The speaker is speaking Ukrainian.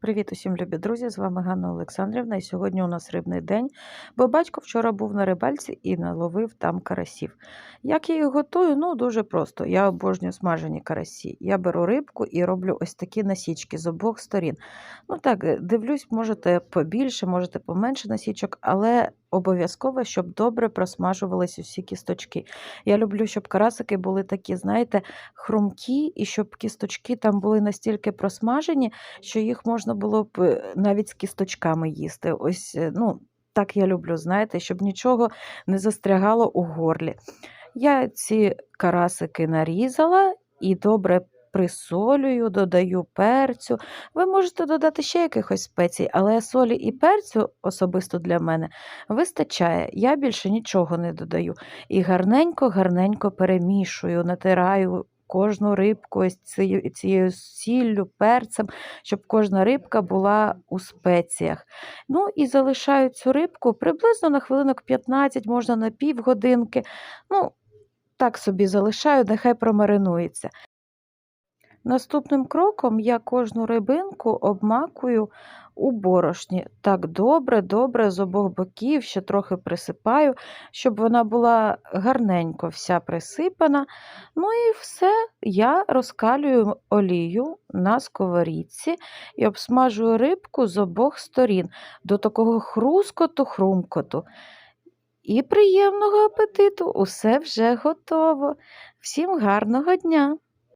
Привіт усім, любі друзі! З вами Ганна Олександрівна. І сьогодні у нас рибний день, бо батько вчора був на рибальці і наловив там карасів. Як я їх готую? Ну, дуже просто. Я обожнюю смажені карасі. Я беру рибку і роблю ось такі насічки з обох сторін. Ну так, дивлюсь, можете побільше, можете поменше насічок, але обов'язково, щоб добре просмажувались усі кісточки. Я люблю, щоб карасики були такі, знаєте, хрумкі, і щоб кісточки там були настільки просмажені, що їх можна було б е, навіть з кісточками їсти. Ось, е, ну, так я люблю, знаєте, щоб нічого не застрягало у горлі. Я ці карасики нарізала і добре присолюю, додаю перцю. Ви можете додати ще якихось спецій, але солі і перцю особисто для мене вистачає. Я більше нічого не додаю. І гарненько-гарненько перемішую, натираю кожну рибку ось цією, сіллю, перцем, щоб кожна рибка була у спеціях. Ну і залишаю цю рибку приблизно на хвилинок 15, можна на півгодинки. Ну, так собі залишаю, нехай промаринується. Наступним кроком я кожну рибинку обмакую у борошні. Так добре, добре, з обох боків, ще трохи присипаю, щоб вона була гарненько вся присипана. Ну і все, я розкалюю олію на сковорідці і обсмажую рибку з обох сторін до такого хрускоту-хрумкоту. І приємного апетиту! Усе вже готово. Всім гарного дня!